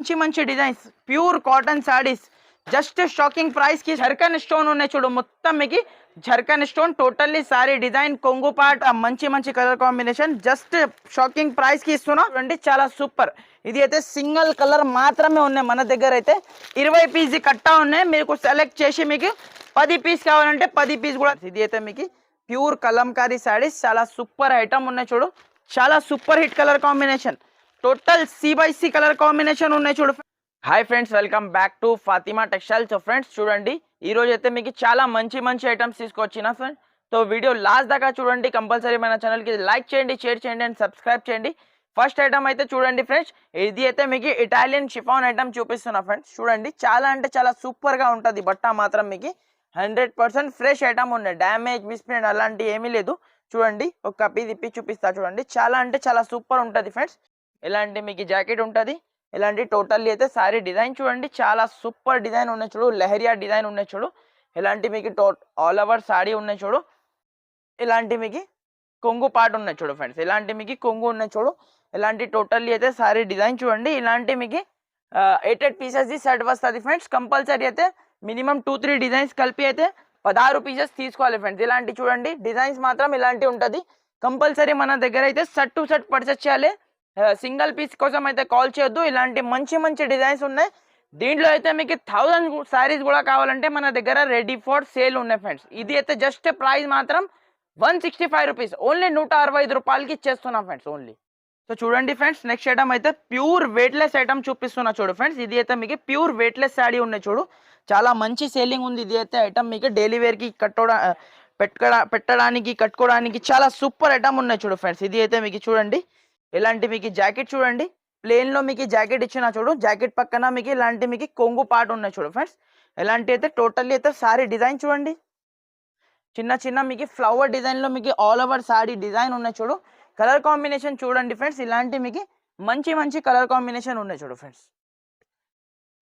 మంచి మంచి designs pure cotton sarees just shocking ప్రైస్కి జర్కన్ స్టోన్ ఉన్నాయి చూడు. మొత్తం మీకు zircon stone totally saree design కొంగు పాట్ మంచి మంచి కలర్ కాంబినేషన్ జస్ట్ షాకింగ్ ప్రైస్కి ఇస్తున్నా. చూడండి చాలా సూపర్ ఇది అయితే సింగిల్ కలర్ మాత్రమే ఉన్నాయి మన దగ్గర అయితే. ఇరవై పీస్ కట్టా ఉన్నాయి. మీకు సెలెక్ట్ చేసి మీకు పది పీస్ కావాలంటే పది పీస్ కూడా. ఇది అయితే మీకు ప్యూర్ కలంకారీ శారీస్ చాలా సూపర్ ఐటమ్ ఉన్నాయి చూడు. చాలా super hit colour combination total C by C colour combination ఉన్నాయి చూడు hi friends welcome back to Fatima textiles friends చూడండి ఈ రోజు అయితే మీకు చాలా మంచి మంచి ఐటమ్స్ తీసుకొచ్చిన ఫ్రెండ్స్ సో వీడియో లాస్ట్ దాకా చూడండి కంపల్సరీ మన ఛానల్కి లైక్ చేయండి షేర్ చేయండి అండ్ సబ్స్క్రైబ్ చేయండి. ఫస్ట్ ఐటమ్ అయితే చూడండి ఫ్రెండ్స్ ఇది అయితే మీకు ఇటాలియన్ షిఫాన్ ఐటమ్ చూపిస్తున్నా ఫ్రెండ్స్ చూడండి చాలా అంటే చాలా సూపర్గా ఉంటుంది బట్ట మాత్రం మీకు హండ్రెడ్ పర్సెంట్ ఫ్రెష్ ఐటమ్ ఉన్నాయి. డ్యామేజ్ మిస్ప్రింట్ అలాంటి ఏమీ లేదు. చూడండి ఒక కపి తిప్పి చూపిస్తా చూడండి చాలా అంటే చాలా సూపర్ ఉంటుంది ఫ్రెండ్స్ ఇలాంటి మీకు జాకెట్ ఉంటుంది? ఇలాంటి టోటల్లీ అయితే సారీ డిజైన్ చూడండి. చాలా సూపర్ డిజైన్ ఉన్నాయి చూడు. లెహరియా డిజైన్ ఉన్నాయి చూడు. ఇలాంటి మీకు టో ఆల్ ఓవర్ సారీ ఉన్నాయి చూడు. ఇలాంటి మీకు కొంగు పాట ఉన్నాయి చూడు ఫ్రెండ్స్. ఇలాంటి మీకు కొంగు ఉన్నాయి చూడు. ఇలాంటి టోటల్లీ అయితే సారీ డిజైన్ చూడండి. ఇలాంటి మీకు ఎయిట్ ఎయిట్ పీసెస్ది సెట్ వస్తుంది ఫ్రెండ్స్. కంపల్సరీ అయితే మినిమం టూ త్రీ డిజైన్స్ కలిపి అయితే పదహారు పీసెస్ తీసుకోవాలి ఫ్రెండ్స్. ఇలాంటి చూడండి. డిజైన్స్ మాత్రం ఇలాంటి ఉంటుంది. కంపల్సరీ మన దగ్గర అయితే సెట్ టు సెట్ పర్చేస్ చేయాలి. సింగిల్ పీస్ కోసం అయితే కాల్ చేయొద్దు. ఇలాంటి మంచి మంచి డిజైన్స్ ఉన్నాయి. దీంట్లో అయితే మీకు థౌజండ్ శారీస్ కూడా కావాలంటే మన దగ్గర రెడీ ఫర్ సేల్ ఉన్నాయి ఫ్రెండ్స్ ఇది అయితే జస్ట్ ప్రైస్ మాత్రం one sixty five rupees only నూట అరవై ఐదు రూపాయలకి ఇచ్చేస్తున్నాం ఫ్రెండ్స్ ఓన్లీ సో చూడండి ఫ్రెండ్స్ నెక్స్ట్ ఐటమ్ అయితే ప్యూర్ వెయిట్లెస్ ఐటమ్ చూపిస్తున్నా చూడు ఫ్రెండ్స్ ఇది అయితే మీకు ప్యూర్ వెయిట్లెస్ శాడీ ఉన్నాయి చూడు. చాలా మంచి సేలింగ్ ఉంది ఇది అయితే ఐటమ్ మీకు డైలీ వేర్కి కట్టడా పెట్టుకోడా పెట్టడానికి కట్టుకోవడానికి చాలా సూపర్ ఐటమ్ ఉన్నాయి చూడు ఫ్రెండ్స్ ఇది అయితే మీకు చూడండి. ఇలాంటి మీకు జాకెట్ చూడండి. ప్లేన్లో మీకు జాకెట్ ఇచ్చిన చూడు. జాకెట్ పక్కన మీకు ఇలాంటి మీకు కొంగు పాట ఉన్నాయి చూడు ఫ్రెండ్స్. ఇలాంటి అయితే టోటల్లీ అయితే సారీ డిజైన్ చూడండి. చిన్న చిన్న మీకు ఫ్లవర్ డిజైన్లో మీకు ఆల్ ఓవర్ సారీ డిజైన్ ఉన్నాయి చూడు. కలర్ కాంబినేషన్ చూడండి ఫ్రెండ్స్. ఇలాంటి మీకు మంచి మంచి కలర్ కాంబినేషన్ ఉన్నాయి చూడు ఫ్రెండ్స్.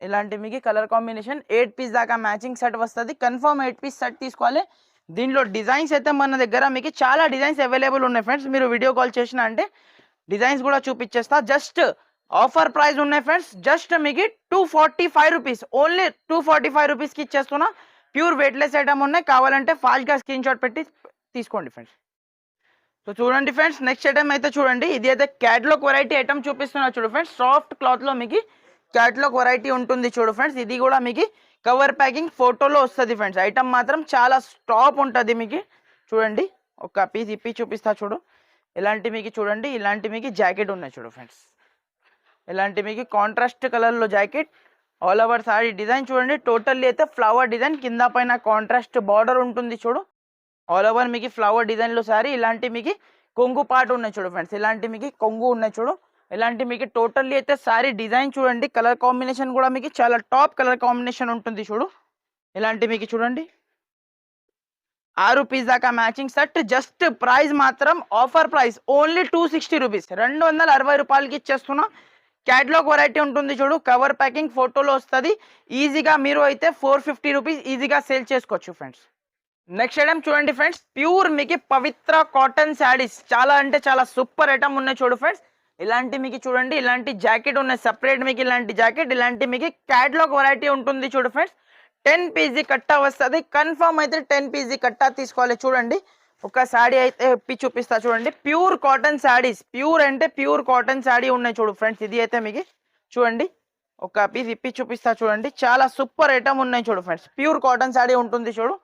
ఇలాంటి మీకు కలర్ కాంబినేషన్ ఎయిట్ పీస్ దాకా మ్యాచింగ్ సెట్ వస్తుంది. కన్ఫర్మ్ ఎయిట్ పీస్ సెట్ తీసుకోవాలి. దీనిలో డిజైన్స్ అయితే మన దగ్గర మీకు చాలా డిజైన్స్ అవైలబుల్ ఉన్నాయి ఫ్రెండ్స్. మీరు వీడియో కాల్ చేసిన అంటే డిజైన్స్ కూడా చూపించేస్తా జస్ట్ ఆఫర్ ప్రైస్ ఉన్నాయి ఫ్రెండ్స్. జస్ట్ మీకు two forty five rupees. Only two forty five రూపీస్కి ఇచ్చేస్తున్నా. ప్యూర్ వెయిట్లెస్ ఐటమ్ ఉన్నాయి. కావాలంటే ఫాస్ట్గా స్క్రీన్ షాట్ పెట్టి తీసుకోండి ఫ్రెండ్స్. సో చూడండి ఫ్రెండ్స్ నెక్స్ట్ ఐటమ్ అయితే చూడండి. ఇది అయితే క్యాట్లాగ్ వెరైటీ ఐటమ్ చూపిస్తున్నా చూడు ఫ్రెండ్స్. సాఫ్ట్ క్లాత్లో మీకు క్యాట్లాగ్ వెరైటీ ఉంటుంది చూడు ఫ్రెండ్స్. ఇది కూడా మీకు కవర్ ప్యాకింగ్ ఫోటోలో వస్తుంది ఫ్రెండ్స్. ఐటమ్ మాత్రం చాలా స్టాప్ ఉంటుంది మీకు. చూడండి ఒక పీస్ ఇప్పి చూపిస్తా చూడు. ఇలాంటి మీకు చూడండి ఇలాంటి మీకు జాకెట్ ఉన్నాయి చూడు ఫ్రెండ్స్. ఇలాంటి మీకు కాంట్రాస్ట్ కలర్లో jacket all over saree design చూడండి టోటల్లీ అయితే ఫ్లవర్ డిజైన్ కింద పైన కాంట్రాస్ట్ బార్డర్ ఉంటుంది చూడు. ఆల్ ఓవర్ మీకు ఫ్లవర్ డిజైన్లో సారీ ఇలాంటి మీకు కొంగు పాటు ఉన్నాయి చూడు ఫ్రెండ్స్. ఇలాంటి మీకు కొంగు ఉన్నాయి చూడు. ఇలాంటి మీకు టోటల్లీ అయితే సారీ డిజైన్ చూడండి కలర్ కాంబినేషన్ కూడా మీకు చాలా టాప్ కలర్ కాంబినేషన్ ఉంటుంది చూడు. ఇలాంటి మీకు చూడండి. ఆరు పీస్ దాకా మ్యాచింగ్ సెట్ జస్ట్ ప్రైస్ మాత్రం offer price only two sixty rupees. రెండు వందల అరవై రూపాయలకి ఇచ్చేస్తున్నాం. క్యాట్లాగ్ వెరైటీ ఉంటుంది చూడు కవర్ ప్యాకింగ్ ఫోటోలో వస్తుంది. ఈజీగా మీరు అయితే ఫోర్ ఫిఫ్టీ రూపీస్ ఈజీగా సేల్ చేసుకోవచ్చు ఫ్రెండ్స్ నెక్స్ట్ ఐటమ్ చూడండి ఫ్రెండ్స్ ప్యూర్ మీకు పవిత్ర కాటన్ శారీస్ చాలా అంటే చాలా సూపర్ ఐటమ్ ఉన్నాయి చూడు ఫ్రెండ్స్ ఇలాంటి మీకు చూడండి ఇలాంటి జాకెట్ ఉన్నాయి. సపరేట్ మీకు ఇలాంటి జాకెట్ ఇలాంటి మీకు క్యాట్లాగ్ వెరైటీ ఉంటుంది చూడు ఫ్రెండ్స్ టెన్ పీజీ కట్టా వస్తుంది. కన్ఫామ్ అయితే టెన్ పీజీ కట్టా తీసుకోవాలి. చూడండి. ఒక శాడీ అయితే ఇప్పి చూపిస్తా చూడండి. ప్యూర్ కాటన్ శాడీస్ ప్యూర్ అంటే ప్యూర్ కాటన్ శాడీ ఉన్నాయి చూడు ఫ్రెండ్స్. ఇది అయితే మీకు చూడండి. ఒక పీస్ ఇప్పి చూపిస్తా చూడండి. చాలా సూపర్ ఐటమ్ ఉన్నాయి చూడు ఫ్రెండ్స్. ప్యూర్ కాటన్ శాడీ ఉంటుంది చూడు.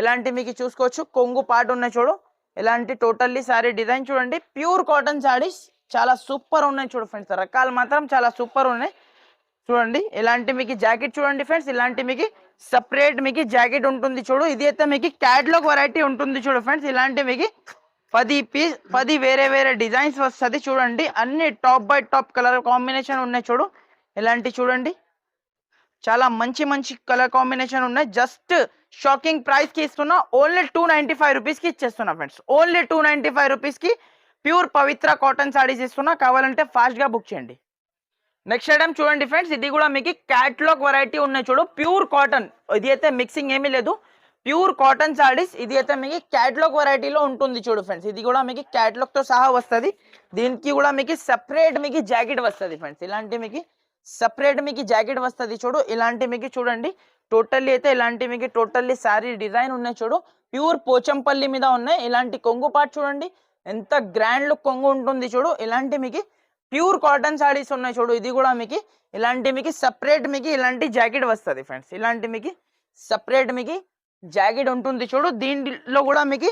ఎలాంటి మీకు చూసుకోవచ్చు. కొంగు పాట ఉన్నాయి చూడు. ఎలాంటి టోటల్లీ శారీ డిజైన్ చూడండి. ప్యూర్ కాటన్ శారీస్ చాలా సూపర్ ఉన్నాయి చూడు ఫ్రెండ్స్. రకాలు మాత్రం చాలా సూపర్ ఉన్నాయి. చూడండి. ఇలాంటి మీకు జాకెట్ చూడండి ఫ్రెండ్స్. ఇలాంటి మీకు సపరేట్ మీకు జాకెట్ ఉంటుంది చూడు. ఇది అయితే మీకు క్యాట్లాగ్ వెరైటీ ఉంటుంది చూడు ఫ్రెండ్స్ ఇలాంటి మీకు పది పీస్ పది వేరే వేరే డిజైన్స్ వస్తుంది చూడండి. అన్ని top by top colour combination ఉన్నాయి చూడు. ఇలాంటి చూడండి. చాలా మంచి మంచి కలర్ కాంబినేషన్ ఉన్నాయి. జస్ట్ షాకింగ్ ప్రైస్కి ఇస్తున్నా. ఓన్లీ టూ నైంటీ ఫైవ్ రూపీస్కి ఇచ్చేస్తున్నా friends only two ninety five రూపీస్కి ప్యూర్ పవిత్ర కాటన్ సారీస్ ఇస్తున్నా. కావాలంటే ఫాస్ట్గా బుక్ చేయండి. నెక్స్ట్ ఐటమ్ చూడండి ఫ్రెండ్స్ ఇది కూడా మీకు క్యాట్లాగ్ వెరైటీ ఉన్నాయి చూడు. ప్యూర్ కాటన్ ఇది అయితే మిక్సింగ్ ఏమీ లేదు. ప్యూర్ కాటన్ సారీస్ ఇది అయితే మీకు క్యాట్లాగ్ వెరైటీలో ఉంటుంది చూడు ఫ్రెండ్స్ ఇది కూడా మీకు క్యాట్లాగ్తో సహా వస్తుంది. దీనికి కూడా మీకు సెపరేట్ మీకు జాకెట్ వస్తుంది ఫ్రెండ్స్ ఇలాంటి మీకు సపరేట్ మీకు జాకెట్ వస్తుంది చూడు. ఇలాంటి మీకు చూడండి. టోటల్లీ అయితే ఇలాంటి మీకు టోటల్లీ శారీ డిజైన్ ఉన్నాయి చూడు. ప్యూర్ పోచంపల్లి మీద ఉన్నాయి. ఇలాంటి కొంగు పార్ట్ చూడండి. ఎంత గ్రాండ్ లుక్ కొంగు ఉంటుంది చూడు. ఇలాంటి మీకు ప్యూర్ కాటన్ శారీస్ ఉన్నాయి చూడు ఇది కూడా మీకు ఇలాంటి మీకు సపరేట్ మీకు ఇలాంటి జాకెట్ వస్తుంది ఫ్రెండ్స్ ఇలాంటి మీకు సపరేట్ మీకు జాకెట్ ఉంటుంది చూడు దీంట్లో కూడా మీకు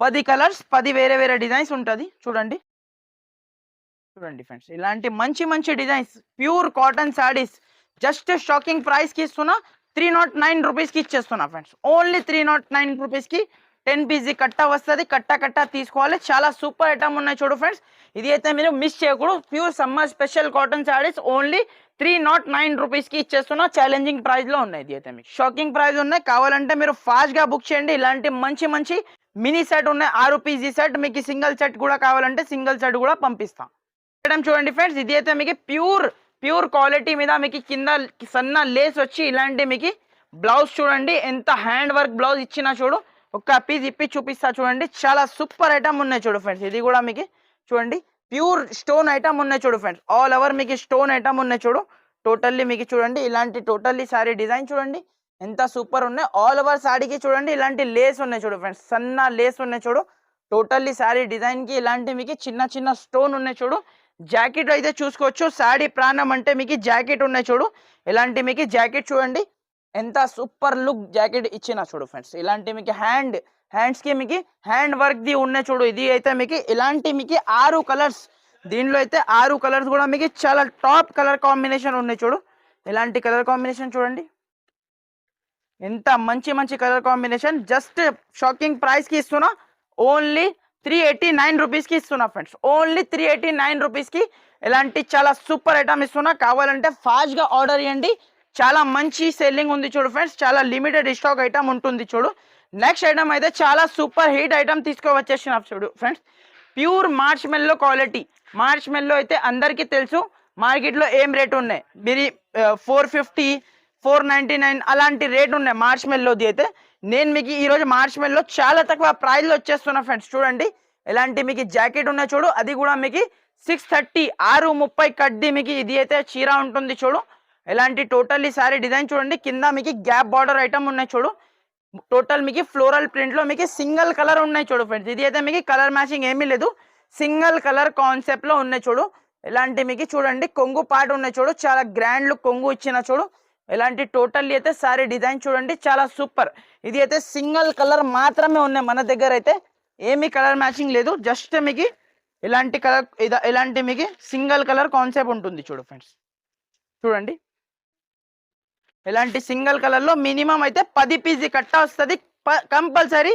పది కలర్స్ పది వేరే వేరే డిజైన్స్ ఉంటుంది. చూడండి. చూడండి ఫ్రెండ్స్ ఇలాంటి మంచి మంచి designs pure cotton sarees just shocking ప్రైస్కి ఇస్తున్నా త్రీ నాట్ నైన్ రూపీస్కి ఇచ్చేస్తున్నా friends only three nought nine రూపీస్కి టెన్ పీసీ కట్ట వస్తుంది కట్ట కట్ట తీసుకోవాలి. చాలా సూపర్ ఐటమ్ ఉన్నాయి చూడు ఫ్రెండ్స్ ఇది అయితే మీరు మిస్ చేయకూడదు. Pure summer special cotton sarees only three nought nine రూపీస్కి ఇచ్చేస్తున్నా. ఛాలెంజింగ్ ప్రైస్లో ఉన్నాయి ఇది అయితే మీకు. షాకింగ్ ప్రైస్ ఉన్నాయి. కావాలంటే మీరు ఫాస్ట్గా బుక్ చేయండి. ఇలాంటి మంచి మంచి మినీ సెట్ ఉన్నాయి. ఆరు పీజీ సెట్ మీకు సింగిల్ సెట్ కూడా కావాలంటే సింగిల్ సెట్ కూడా పంపిస్తాం. మేడం చూడండి ఫ్రెండ్స్ ఇది అయితే మీకు ప్యూర్ ప్యూర్ క్వాలిటీ మీద మీకు కింద సన్న లేస్ వచ్చి ఇలాంటి మీకు బ్లౌజ్ చూడండి. ఎంత హ్యాండ్ వర్క్ బ్లౌజ్ ఇచ్చినా చూడు. ఒక్క పీస్ ఇప్పి చూపిస్తా చూడండి. చాలా సూపర్ ఐటమ్ ఉన్నాయి చూడు ఫ్రెండ్స్. ఇది కూడా మీకు చూడండి. ప్యూర్ స్టోన్ ఐటమ్ ఉన్నాయి చూడు ఫ్రెండ్స్. ఆల్ ఓవర్ మీకు స్టోన్ ఐటమ్ ఉన్నాయి చూడు. టోటల్లీ మీకు చూడండి. ఇలాంటి టోటల్లీ సారీ డిజైన్ చూడండి. ఎంత సూపర్ ఉన్నాయి. ఆల్ ఓవర్ సారీకి చూడండి. ఇలాంటి లేస్ ఉన్నాయి చూడు ఫ్రెండ్స్. సన్న లేస్ ఉన్నాయి చూడు. టోటల్లీ శారీ డిజైన్కి ఇలాంటి మీకు చిన్న చిన్న స్టోన్ ఉన్నాయి చూడు. జాకెట్ అయితే చూసుకోవచ్చు. శారీ ప్రాణం అంటే మీకు జాకెట్ ఉన్నాయి చూడు. ఇలాంటి మీకు జాకెట్ చూడండి. ఎంత సూపర్ లుక్ జాకెట్ ఇచ్చిన చూడు ఫ్రెండ్స్. ఇలాంటి మీకు హ్యాండ్ హ్యాండ్స్కి మీకు హ్యాండ్ వర్క్ది ఉన్నాయి చూడు. ఇది అయితే మీకు ఇలాంటి మీకు ఆరు కలర్స్ దీనిలో అయితే ఆరు కలర్స్ కూడా మీకు చాలా టాప్ కలర్ కాంబినేషన్ ఉన్నాయి చూడు. ఇలాంటి కలర్ కాంబినేషన్ చూడండి. ఎంత మంచి మంచి కలర్ కాంబినేషన్. జస్ట్ షాకింగ్ ప్రైస్కి ఇస్తున్నా. ఓన్లీ త్రీ ఎయిటీ నైన్ రూపీస్కి ఇస్తున్నా friends. Only three eighty nine రూపీస్కి ఇలాంటి చాలా సూపర్ ఐటమ్ ఇస్తున్నా. కావాలంటే ఫాస్ట్గా ఆర్డర్ ఇవ్వండి చాలా మంచి సెల్లింగ్ ఉంది చూడు ఫ్రెండ్స్ చాలా లిమిటెడ్ స్టాక్ ఐటమ్ ఉంటుంది చూడు. నెక్స్ట్ ఐటమ్ అయితే చాలా సూపర్ హీట్ ఐటమ్ తీసుకువచ్చేసిన చూడు friends pure marshmallow quality marshmallow అయితే అందరికీ తెలుసు. మార్కెట్లో ఏం రేట్ ఉన్నాయి? మీరు four fifty four ninety nine అలాంటి రేట్ ఉన్నాయి మార్చ్ మెల్లోది అయితే. నేను మీకు ఈరోజు మార్చ్ మెల్లో చాలా తక్కువ ప్రైజ్లో వచ్చేస్తున్నా ఫ్రెండ్స్ చూడండి. ఇలాంటి మీకు జాకెట్ ఉన్నాయి చూడు. అది కూడా మీకు సిక్స్ థర్టీ ఆరు ముప్పై కడ్డీ మీకు ఇది అయితే చీర ఉంటుంది చూడు. ఇలాంటి టోటల్లీ సారీ డిజైన్ చూడండి. కింద మీకు గ్యాప్ బార్డర్ ఐటమ్ ఉన్నాయి చూడు. టోటల్ మీకు ఫ్లోరల్ ప్రింట్లో మీకు సింగిల్ కలర్ ఉన్నాయి చూడు ఫ్రెండ్స్. ఇది అయితే మీకు కలర్ మ్యాచింగ్ ఏమీ లేదు. సింగిల్ కలర్ కాన్సెప్ట్లో ఉన్నాయి చూడు. ఇలాంటి మీకు చూడండి. కొంగు పాట ఉన్నాయి చూడు. చాలా గ్రాండ్ లుక్ కొంగు ఇచ్చిన చూడు. ఇలాంటి టోటల్లీ అయితే సారీ డిజైన్ చూడండి. చాలా సూపర్. ఇది అయితే సింగిల్ కలర్ మాత్రమే ఉన్నాయి మన దగ్గర అయితే. ఏమీ కలర్ మ్యాచింగ్ లేదు. జస్ట్ మీకు ఇలాంటి కలర్ ఇలాంటి మీకు సింగిల్ కలర్ కాన్సెప్ట్ ఉంటుంది చూడు ఫ్రెండ్స్. చూడండి. ఇలాంటి సింగిల్ కలర్లో మినిమం అయితే పది పీజీ కట్ట వస్తుంది. కంపల్సరీ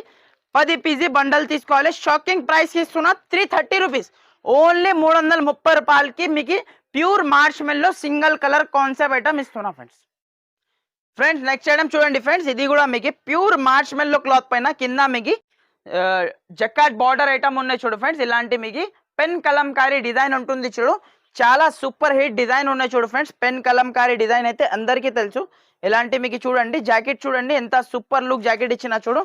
పది పీజీ బండల్ తీసుకోవాలి. షాకింగ్ ప్రైస్ ఇస్తున్నా త్రీ థర్టీ రూపీస్. ఓన్లీ మూడు వందల ముప్పై రూపాయలకి మీకు pure marshmallow single colour concept item ఇస్తున్నా ఫ్రెండ్స్. ఫ్రెండ్స్ నెక్స్ట్ ఐటమ్ చూడండి ఫ్రెండ్స్. ఇది కూడా మీకు ప్యూర్ మార్చ్ మెల్లో క్లాత్ పైన కింద మీకు జక్కాట్ బార్డర్ ఐటమ్ ఉన్నాయి చూడు ఫ్రెండ్స్. ఇలాంటి మీకు పెన్ కలంకారీ డిజైన్ ఉంటుంది చూడు. చాలా సూపర్ హిట్ డిజైన్ ఉన్నాయి చూడు ఫ్రెండ్స్. పెన్ కలంకారీ డిజైన్ అయితే అందరికీ తెలుసు. ఇలాంటి మీకు చూడండి జాకెట్ చూడండి ఎంత సూపర్ లుక్ జాకెట్ ఇచ్చిన చూడు.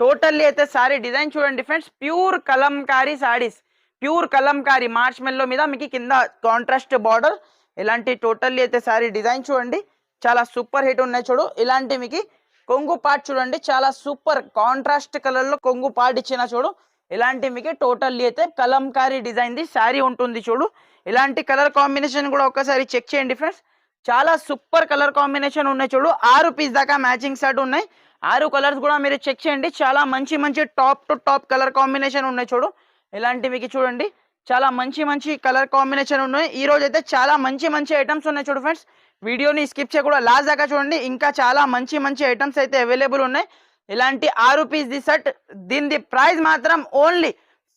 టోటల్లీ అయితే సారీ డిజైన్ చూడండి friends. Pure kalamkari sarees. Pure kalamkari marshmallow మీద మీకు కింద కాంట్రాస్ట్ బార్డర్. ఇలాంటి టోటల్లీ అయితే సారీ డిజైన్ చూడండి. చాలా సూపర్ హిట్ ఉన్నాయి చూడు. ఇలాంటి మీకు కొంగు పార్ట్ చూడండి. చాలా సూపర్ కాంట్రాస్ట్ కలర్లో కొంగు పార్ట్ ఇచ్చిన చూడు. ఇలాంటి మీకు టోటల్లీ అయితే కలంకారీ డిజైన్ది శారీ ఉంటుంది చూడు. ఇలాంటి కలర్ కాంబినేషన్ కూడా ఒకసారి చెక్ చేయండి ఫ్రెండ్స్. చాలా సూపర్ కలర్ కాంబినేషన్ ఉన్నాయి చూడు. ఆరు పీస్ దాకా మ్యాచింగ్ సెట్ ఉన్నాయి. ఆరు కలర్స్ కూడా మీరు చెక్ చేయండి. చాలా మంచి మంచి top to top colour combination ఉన్నాయి చూడు. ఇలాంటివి చూడండి. చాలా మంచి మంచి కలర్ కాంబినేషన్ ఉన్నాయి. ఈ రోజు అయితే చాలా మంచి మంచి ఐటమ్స్ ఉన్నాయి చూడు ఫ్రెండ్స్. వీడియోని స్కిప్ చేయకుండా లాస్ట్ దాకా చూడండి. ఇంకా చాలా మంచి మంచి ఐటమ్స్ అయితే అవైలబుల్ ఉన్నాయి. ఇలాంటి ఆరు పీస్ ది సెట్ దీని ప్రైస్ మాత్రం ఓన్లీ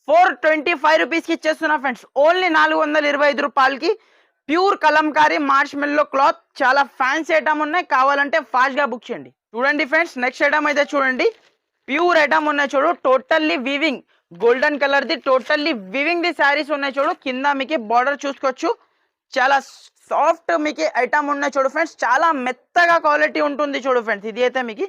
ఫోర్ ట్వంటీ ఫైవ్ రూపీస్కి ఇచ్చేస్తున్నా ఫ్రెండ్స్. ఓన్లీ నాలుగు వందల ఇరవై ఐదు రూపాయలకి pure kalamkari marshmallow cloth. చాలా ఫ్యాన్సీ ఐటమ్ ఉన్నాయి. కావాలంటే ఫాస్ట్గా బుక్ చేయండి. చూడండి ఫ్రెండ్స్ నెక్స్ట్ ఐటమ్ అయితే చూడండి. ప్యూర్ ఐటమ్ ఉన్నాయి చూడు. Totally weaving. గోల్డెన్ కలర్ ది టోటల్లీ వివింగ్ ది శారీస్ ఉన్నాయి చూడు. కింద మీకు బార్డర్ చూసుకోవచ్చు. చాలా సాఫ్ట్ మీకు ఐటమ్ ఉన్నాయి చూడు ఫ్రెండ్స్. చాలా మెత్తగా క్వాలిటీ ఉంటుంది చూడు ఫ్రెండ్స్. ఇది అయితే మీకు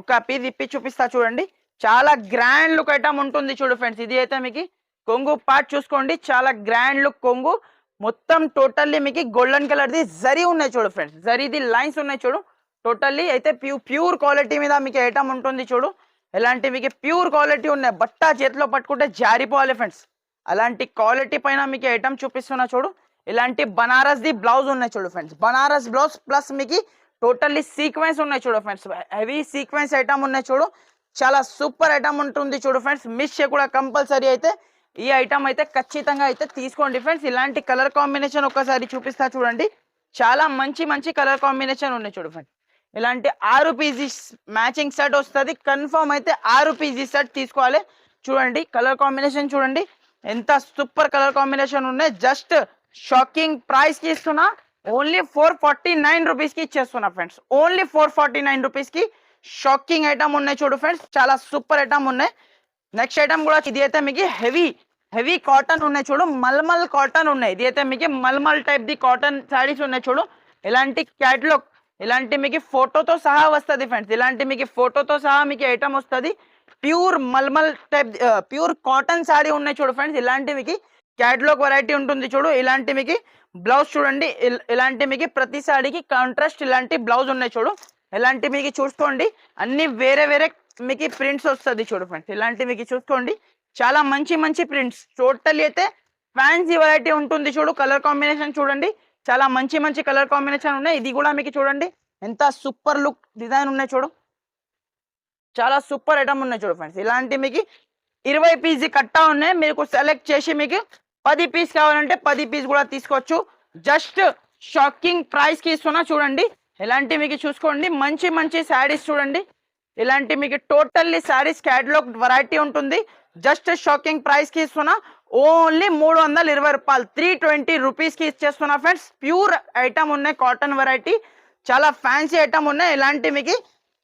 ఒక పీస్ ఇప్పి చూపిస్తా చూడండి. చాలా గ్రాండ్ లుక్ ఐటమ్ ఉంటుంది చూడు ఫ్రెండ్స్ ఇది అయితే మీకు కొంగు పార్ట్ చూసుకోండి. చాలా గ్రాండ్ లుక్ కొంగు. మొత్తం టోటల్లీ మీకు గోల్డెన్ కలర్ ది జరీ ఉన్నాయి చూడు ఫ్రెండ్స్ జరీది లైన్స్ ఉన్నాయి చూడు. టోటల్లీ అయితే ప్యూ ప్యూర్ క్వాలిటీ మీద మీకు ఐటమ్ ఉంటుంది చూడు. ఎలాంటి మీకు ప్యూర్ క్వాలిటీ ఉన్నాయి. బట్ట చేతిలో పట్టుకుంటే జారిపోవాలి ఫ్రెండ్స్ అలాంటి క్వాలిటీ పైన మీకు ఐటమ్ చూపిస్తున్నా చూడు. ఇలాంటి బనారస్ ది బ్లౌజ్ ఉన్నాయి చూడు ఫ్రెండ్స్ బనారస్ బ్లౌజ్ ప్లస్ మీకు టోటల్లీ సీక్వెన్స్ ఉన్నాయి చూడు ఫ్రెండ్స్ హెవీ సీక్వెన్స్ ఐటమ్ ఉన్నాయి చూడు. చాలా సూపర్ ఐటమ్ ఉంటుంది చూడు ఫ్రెండ్స్. మిస్ కూడా కంపల్సరీ అయితే. ఈ ఐటమ్ అయితే ఖచ్చితంగా అయితే తీసుకోండి ఫ్రెండ్స్. ఇలాంటి కలర్ కాంబినేషన్ ఒక్కసారి చూపిస్తా చూడండి. చాలా మంచి మంచి కలర్ కాంబినేషన్ ఉన్నాయి చూడు ఫ్రెండ్స్. ఇలాంటి ఆరు పీజీస్ మ్యాచింగ్ సెట్ వస్తుంది. కన్ఫర్మ్ అయితే ఆరు పీజీ సెట్ తీసుకోవాలి. చూడండి కలర్ కాంబినేషన్ చూడండి. ఎంత సూపర్ కలర్ కాంబినేషన్ ఉన్నాయి. జస్ట్ షాకింగ్ ప్రైస్ ఇస్తున్నా. ఓన్లీ ఫోర్ ఫార్టీ నైన్ రూపీస్కి ఇచ్చేస్తున్నా friends. Only four forty nine రూపీస్కి షాకింగ్ ఐటమ్ ఉన్నాయి చూడు ఫ్రెండ్స్ చాలా సూపర్ ఐటమ్ ఉన్నాయి. నెక్స్ట్ ఐటమ్ కూడా ఇది అయితే మీకు హెవీ హెవీ కాటన్ ఉన్నాయి చూడు. మల్మల్ కాటన్ ఉన్నాయి. ఇది అయితే మీకు మల్మల్ టైప్ ది కాటన్ శారీస్ ఉన్నాయి చూడు. ఇలాంటి క్యాట్లాగ్ ఇలాంటి మీకు ఫోటోతో సహా వస్తుంది ఫ్రెండ్స్ ఇలాంటి మీకు ఫోటోతో సహా మీకు ఐటమ్ వస్తుంది. Pure mulmul type pure cotton saree ఉన్నాయి చూడు ఫ్రెండ్స్ ఇలాంటి మీకు క్యాట్లాగ్ వెరైటీ ఉంటుంది చూడు. ఇలాంటి మీకు బ్లౌజ్ చూడండి. ఇలాంటి మీకు ప్రతి సాడీకి కాంట్రాస్ట్ ఇలాంటి బ్లౌజ్ ఉన్నాయి చూడు. ఇలాంటి మీకు చూసుకోండి అన్ని వేరే వేరే మీకు ప్రింట్స్ వస్తుంది చూడు ఫ్రెండ్స్ ఇలాంటి మీకు చూసుకోండి చాలా మంచి మంచి ప్రింట్స్ టోటల్ అయితే ఫ్యాన్సీ వెరైటీ ఉంటుంది చూడు కలర్ కాంబినేషన్ చూడండి. చాలా మంచి మంచి కలర్ కాంబినేషన్ ఉన్నాయి. ఇది కూడా మీకు చూడండి. ఎంత సూపర్ లుక్ డిజైన్ ఉన్నాయి చూడు. చాలా సూపర్ ఐటమ్ ఉన్నాయి చూడు ఫ్రెండ్స్ ఇలాంటి మీకు ఇరవై పీస్ కట్టా ఉన్నాయి. మీకు సెలెక్ట్ చేసి మీకు పది పీస్ కావాలంటే పది పీస్ కూడా తీసుకోవచ్చు. జస్ట్ షాకింగ్ ప్రైస్కి ఇస్తున్నా చూడండి. ఇలాంటి మీకు చూసుకోండి మంచి మంచి శారీస్ చూడండి. ఇలాంటి మీకు టోటల్లీ శారీస్ క్యాటలాగ్ వెరైటీ ఉంటుంది. జస్ట్ షాకింగ్ ప్రైస్కి ఇస్తున్నా ఓన్లీ మూడు వందల ఇరవై రూపాయలు త్రీ ట్వంటీ రూపీస్కి ఇచ్చేస్తున్నా ఫ్రెండ్స్. ప్యూర్ ఐటమ్ ఉన్నాయి కాటన్ వెరైటీ చాలా ఫ్యాన్సీ ఐటమ్ ఉన్నాయి. ఇలాంటి మీకు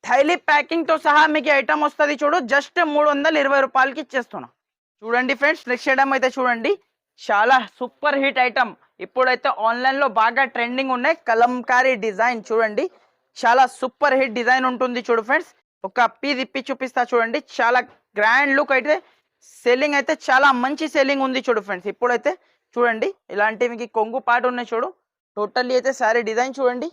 థైలీ ప్యాకింగ్తో సహా మీకు ఐటమ్ వస్తుంది చూడు జస్ట్ మూడు వందల ఇరవై రూపాయలకి ఇచ్చేస్తున్నా. చూడండి ఫ్రెండ్స్ నెక్స్ట్ ఐటమ్ అయితే చూడండి. చాలా సూపర్ హిట్ ఐటమ్ ఇప్పుడైతే ఆన్లైన్లో బాగా ట్రెండింగ్ ఉన్నాయి. కలంకారీ డిజైన్ చూడండి. చాలా సూపర్ హిట్ డిజైన్ ఉంటుంది చూడు ఫ్రెండ్స్. ఒక పీ తిప్పి చూపిస్తా చూడండి. చాలా గ్రాండ్ లుక్ అయితే సెల్లింగ్ అయితే చాలా మంచి సెల్లింగ్ ఉంది చూడు ఫ్రెండ్స్. ఇప్పుడైతే చూడండి. ఇలాంటి మీకు కొంగు పాటు ఉన్నాయి చూడు. టోటల్లీ అయితే శారీ డిజైన్ చూడండి.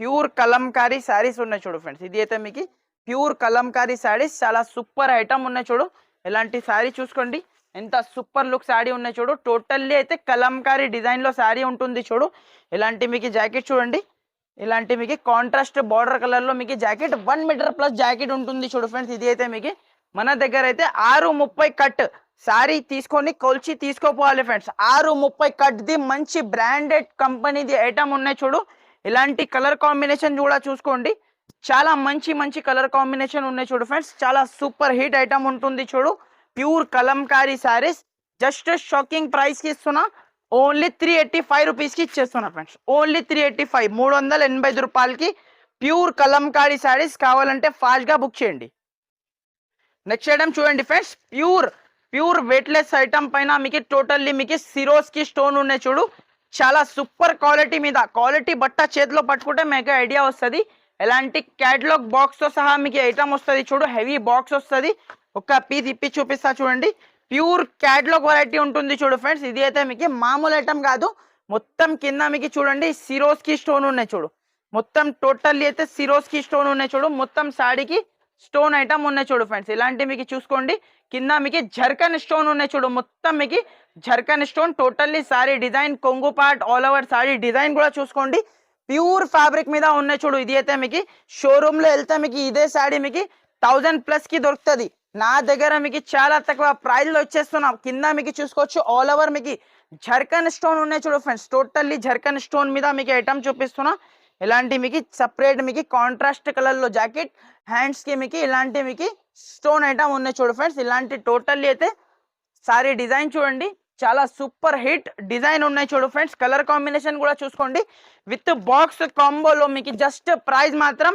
ప్యూర్ కలంకారీ శారీస్ ఉన్నాయి చూడు ఫ్రెండ్స్. ఇది అయితే మీకు ప్యూర్ కలంకారీ శారీస్. చాలా సూపర్ ఐటమ్ ఉన్నాయి చూడు. ఇలాంటి శారీ చూసుకోండి. ఎంత సూపర్ లుక్ శారీ ఉన్నాయి చూడు. టోటల్లీ అయితే కలంకారీ డిజైన్లో శారీ ఉంటుంది చూడు. ఇలాంటి మీకు జాకెట్ చూడండి. ఇలాంటి మీకు కాంట్రాస్ట్ బార్డర్ కలర్లో మీకు jacket one metre plus jacket ఉంటుంది చూడు ఫ్రెండ్స్ ఇది అయితే మీకు మన దగ్గర అయితే ఆరు ముప్పై కట్ శారీ తీసుకొని కొల్చి తీసుకోపోవాలి ఫ్రెండ్స్ ఆరు ముప్పై కట్ ది మంచి బ్రాండెడ్ కంపెనీది ఐటమ్ ఉన్నాయి చూడు. ఇలాంటి కలర్ కాంబినేషన్ కూడా చూసుకోండి. చాలా మంచి మంచి కలర్ కాంబినేషన్ ఉన్నాయి చూడు ఫ్రెండ్స్ చాలా సూపర్ హిట్ ఐటమ్ ఉంటుంది చూడు. Pure kalamkari sarees just shocking ప్రైస్కి ఇస్తున్నా ఓన్లీ త్రీ ఎయిటీ ఫైవ్ రూపీస్కి ఇచ్చేస్తున్నా friends only three eighty five మూడు వందల ఎనభై ఐదు రూపాయలకి ప్యూర్ కలంకారీ శారీస్ కావాలంటే ఫాస్ట్గా బుక్ చేయండి నెక్స్ట్ ఐటమ్ చూడండి friends pure pure weightless item పైన మీకు టోటల్లీ మీకు సిరోస్కి స్టోన్ ఉన్నాయి చూడు చాలా సూపర్ క్వాలిటీ మీద క్వాలిటీ బట్ట చేతిలో పట్టుకుంటే మీకు ఐడియా వస్తుంది ఎలాంటి క్యాటలాగ్ బాక్స్తో సహా మీకు ఐటమ్ వస్తుంది చూడు హెవీ బాక్స్ వస్తుంది ఒక పీస్ ఇప్పి చూపిస్తా చూడండి. ప్యూర్ క్యాట్లాగ్ వెరైటీ ఉంటుంది చూడు ఫ్రెండ్స్. ఇది అయితే మీకు మామూలు ఐటమ్ కాదు. మొత్తం కింద మీకు చూడండి సిరోస్కి స్టోన్ ఉన్నాయి చూడు. మొత్తం టోటల్లీ అయితే సిరోస్కి స్టోన్ ఉన్నాయి చూడు. మొత్తం సాడీకి స్టోన్ ఐటమ్ ఉన్నాయి చూడు ఫ్రెండ్స్. ఇలాంటి మీకు చూసుకోండి. కింద మీకు జర్కన్ స్టోన్ ఉన్నాయి చూడు. మొత్తం మీకు zircon stone totally saree design కొంగు part all over saree design కూడా చూసుకోండి. ప్యూర్ ఫ్యాబ్రిక్ మీద ఉన్నాయి చూడు. ఇది అయితే మీకు షోరూమ్లో వెళ్తే మీకు ఇదే శాడీ మీకు థౌజండ్ ప్లస్కి దొరుకుతుంది. నా దగ్గర మీకు చాలా తక్కువ ప్రైజ్లో వచ్చేస్తున్నాం కింద మీకు చూసుకోవచ్చు ఆల్ ఓవర్ మీకు జర్కన్ స్టోన్ ఉన్నాయి చూడు ఫ్రెండ్స్ టోటల్లీ జర్కన్ స్టోన్ మీద మీకు ఐటమ్ చూపిస్తున్నా. ఇలాంటి మీకు సపరేట్ మీకు కాంట్రాస్ట్ కలర్లో జాకెట్ హ్యాండ్స్కి మీకు ఇలాంటి మీకు స్టోన్ ఐటమ్ ఉన్నాయి చూడు ఫ్రెండ్స్ ఇలాంటి టోటల్లీ అయితే సారీ డిజైన్ చూడండి. చాలా సూపర్ హిట్ డిజైన్ ఉన్నాయి చూడు ఫ్రెండ్స్ కలర్ కాంబినేషన్ కూడా చూసుకోండి. విత్ బాక్స్ కాంబోలో మీకు జస్ట్ ప్రైస్ మాత్రం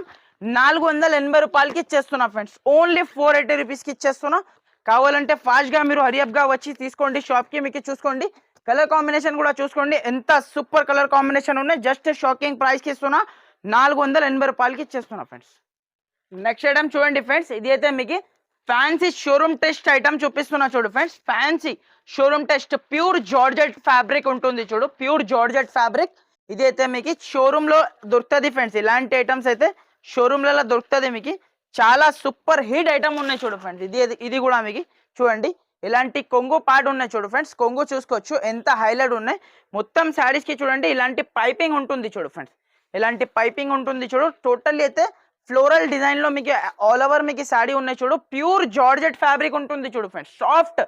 నాలుగు వందల ఎనభై రూపాయలకి ఇచ్చేస్తున్నా ఫ్రెండ్స్. ఓన్లీ ఫోర్ ఎయిటీ రూపీస్కి ఇచ్చేస్తున్నా. కావాలంటే ఫాస్ట్గా మీరు హరియప్గా వచ్చి తీసుకోండి షాప్కి మీకు చూసుకోండి. కలర్ కాంబినేషన్ కూడా చూసుకోండి. ఎంత సూపర్ కలర్ కాంబినేషన్ ఉన్నాయి. జస్ట్ షాకింగ్ ప్రైస్కి ఇస్తున్నా. నాలుగు వందల ఎనభై రూపాయలకి ఇచ్చేస్తున్నా ఫ్రెండ్స్. నెక్స్ట్ ఐటమ్ చూడండి ఫ్రెండ్స్. ఇది అయితే మీకు ఫ్యాన్సీ షోరూమ్ టెస్ట్ ఐటమ్ చూపిస్తున్నా చూడు friends. Fancy showroom test pure georgette fabric ఉంటుంది చూడు. Pure georgette fabric. ఇది అయితే మీకు షోరూమ్లో దొరుకుతుంది ఫ్రెండ్స్. ఇలాంటి ఐటమ్స్ అయితే షోరూమ్లలో దొరుకుతుంది మీకు. చాలా సూపర్ హిట్ ఐటమ్ ఉన్నాయి చూడు ఫ్రెండ్స్. ఇది ఇది కూడా మీకు చూడండి. ఇలాంటి కొంగు పార్ట్ ఉన్నాయి చూడు ఫ్రెండ్స్. కొంగు చూసుకోవచ్చు. ఎంత హైలైట్ ఉన్నాయి. మొత్తం శారీస్కి చూడండి. ఇలాంటి పైపింగ్ ఉంటుంది చూడు ఫ్రెండ్స్. ఇలాంటి పైపింగ్ ఉంటుంది చూడు. టోటల్లీ అయితే ఫ్లోరల్ డిజైన్లో మీకు ఆల్ ఓవర్ మీకు శారీ ఉన్నాయి చూడు. ప్యూర్ జార్జెట్ ఫ్యాబ్రిక్ ఉంటుంది చూడు ఫ్రెండ్స్. సాఫ్ట్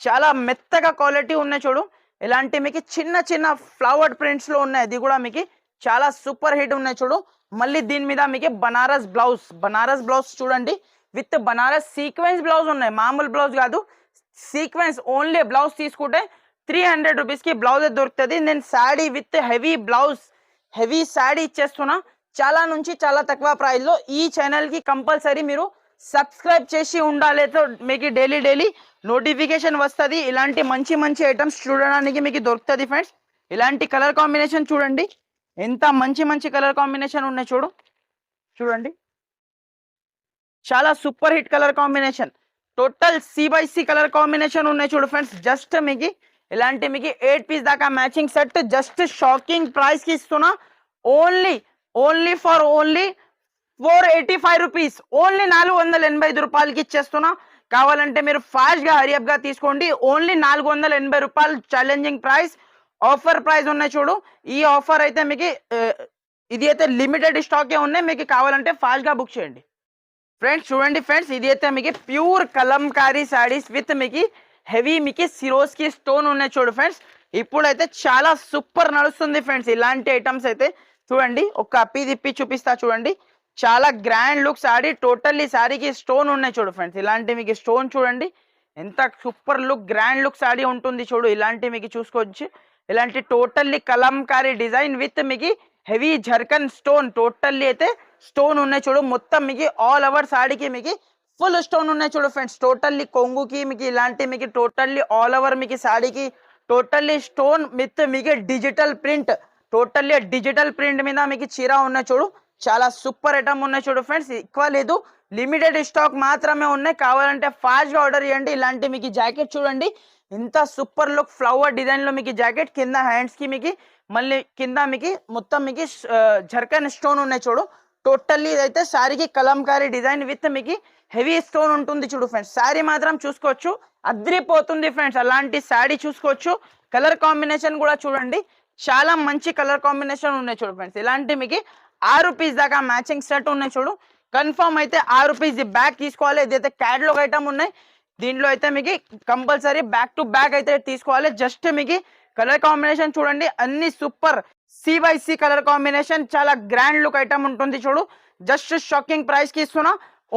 చాలా మెత్తగా క్వాలిటీ ఉన్నాయి చూడు. ఇలాంటి మీకు చిన్న చిన్న ఫ్లవర్డ్ ప్రింట్స్లో ఉన్నాయి. అది కూడా మీకు చాలా సూపర్ హిట్ ఉన్నాయి చూడు. మళ్ళీ దీని మీద మీకు బనారస్ బ్లౌజ్. బనారస్ బ్లౌజ్ చూడండి. విత్ బనారస్ సీక్వెన్స్ బ్లౌజ్ ఉన్నాయి. మామూలు బ్లౌజ్ కాదు. సీక్వెన్స్ ఓన్లీ బ్లౌజ్ తీసుకుంటే త్రీ హండ్రెడ్ రూపీస్కి బ్లౌజ్ దొరుకుతుంది. నేను sari with heavy blouse heavy sari ఇచ్చేస్తున్నా. చాలా నుంచి చాలా తక్కువ ప్రైస్లో ఈ ఛానల్కి కంపల్సరీ మీరు సబ్స్క్రైబ్ చేసి ఉండాలి. మీకు డైలీ డైలీ నోటిఫికేషన్ వస్తుంది. ఇలాంటి మంచి మంచి ఐటమ్స్ చూడడానికి మీకు దొరుకుతుంది ఫ్రెండ్స్ ఇలాంటి కలర్ కాంబినేషన్ చూడండి. ఎంత మంచి మంచి కలర్ కాంబినేషన్ ఉన్నాయి చూడు. చూడండి. చాలా super hit colour combination. Total C by C colour combination ఉన్నాయి చూడు ఫ్రెండ్స్. జస్ట్ మీకు ఇలాంటి మీకు ఎయిట్ పీస్ దాకా మ్యాచింగ్ సెట్. జస్ట్ షాకింగ్ ప్రైస్కి ఇస్తున్నా. Only only for only four eighty five rupees. Only నాలుగు వందల ఎనభై ఐదు రూపాయలకి ఇచ్చేస్తున్నా. కావాలంటే మీరు ఫాస్ట్గా హరియప్గా తీసుకోండి. ఓన్లీ నాలుగు వందల ఎనభై రూపాయలు ఛాలెంజింగ్ ప్రైస్ ఆఫర్ ప్రైస్ ఉన్నాయి చూడు. ఈ ఆఫర్ అయితే మీకు ఇది అయితే లిమిటెడ్ స్టాకే ఉన్నాయి. మీకు కావాలంటే ఫాస్ట్గా బుక్ చేయండి. ఫ్రెండ్స్ చూడండి ఫ్రెండ్స్ ఇది అయితే మీకు ప్యూర్ కలంకారీ శారీస్ విత్ మీకు హెవీ మీకు సిరోస్కి స్టోన్ ఉన్నాయి చూడు ఫ్రెండ్స్ ఇప్పుడైతే చాలా సూపర్ నడుస్తుంది ఫ్రెండ్స్ ఇలాంటి ఐటమ్స్ అయితే చూడండి ఒక అప్పి తిప్పి చూపిస్తా చూడండి. చాలా గ్రాండ్ లుక్ శారీ టోటల్లీ శారీకి స్టోన్ ఉన్నాయి చూడు ఫ్రెండ్స్ ఇలాంటి మీకు స్టోన్ చూడండి. ఎంత super look grand look sari ఉంటుంది చూడు. ఇలాంటి మీకు చూసుకోవచ్చు. ఇలాంటి టోటల్లీ కలంకారీ డిజైన్ విత్ మీకు హెవీ జర్కన్ స్టోన్ టోటల్లీ అయితే స్టోన్ ఉన్నాయి చూడు. మొత్తం మీకు ఆల్ ఓవర్ సాడీకి మీకు ఫుల్ స్టోన్ ఉన్నాయి చూడు ఫ్రెండ్స్ టోటల్లీ కొంగుకి మీకు ఇలాంటి మీకు టోటల్లీ ఆల్ ఓవర్ మీకు సాడీకి టోటల్లీ స్టోన్ విత్ మీకు digital print totally digital print మీద మీకు చీర ఉన్నాయి చూడు. చాలా సూపర్ ఐటమ్ ఉన్నాయి చూడు ఫ్రెండ్స్ ఎక్కువ లేదు. లిమిటెడ్ స్టాక్ మాత్రమే ఉన్నాయి. కావాలంటే ఫాస్ట్గా ఆర్డర్ చేయండి. ఇలాంటి మీకు జాకెట్ చూడండి. ఇంత సూపర్ లుక్ ఫ్లవర్ డిజైన్లో మీకు జాకెట్ కింద హ్యాండ్స్కి మీకు మళ్ళీ కింద మీకు మొత్తం మీకు జర్కన్ స్టోన్ ఉన్నాయి చూడు. టోటల్లీ ఇదైతే శారీకి కలంకారీ డిజైన్ విత్ మీకు హెవీ స్టోన్ ఉంటుంది చూడు ఫ్రెండ్స్. శారీ మాత్రం చూసుకోవచ్చు. అద్రిపోతుంది ఫ్రెండ్స్. అలాంటి శారీ చూసుకోవచ్చు. కలర్ కాంబినేషన్ కూడా చూడండి. చాలా మంచి కలర్ కాంబినేషన్ ఉన్నాయి చూడు ఫ్రెండ్స్. ఇలాంటి మీకు ఆరు పీస్ దాకా మ్యాచింగ్ సెట్ ఉన్నాయి చూడు. కన్ఫర్మ్ అయితే ఆరు పీస్ బ్యాగ్ తీసుకోవాలి. ఇదైతే క్యాటలాగ్ ఐటమ్ ఉన్నాయి. దీంట్లో అయితే మీకు కంపల్సరీ బ్యాక్ టు బ్యాక్ అయితే తీసుకోవాలి. జస్ట్ మీకు కలర్ కాంబినేషన్ చూడండి. అన్ని super C by C colour combination చాలా గ్రాండ్ లుక్ ఐటమ్ ఉంటుంది చూడు. జస్ట్ షాకింగ్ ప్రైస్కి ఇస్తున్నా.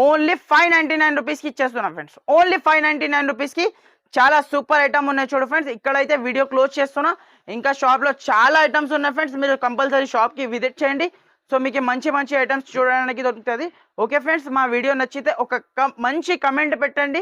ఓన్లీ ఫైవ్ నైన్టీ నైన్ రూపీస్కి ఇచ్చేస్తున్నా friends only five ninety nine రూపీస్కి చాలా సూపర్ ఐటమ్ ఉన్నాయి చూడు ఫ్రెండ్స్ ఇక్కడైతే వీడియో క్లోజ్ చేస్తున్నా. ఇంకా షాప్లో చాలా ఐటమ్స్ ఉన్నాయి ఫ్రెండ్స్ మీరు కంపల్సరీ షాప్కి విజిట్ చేయండి. సో మీకు మంచి మంచి ఐటమ్స్ చూడడానికి దొరుకుతుంది. ఓకే ఫ్రెండ్స్ మా వీడియో నచ్చితే ఒక మంచి కమెంట్ పెట్టండి.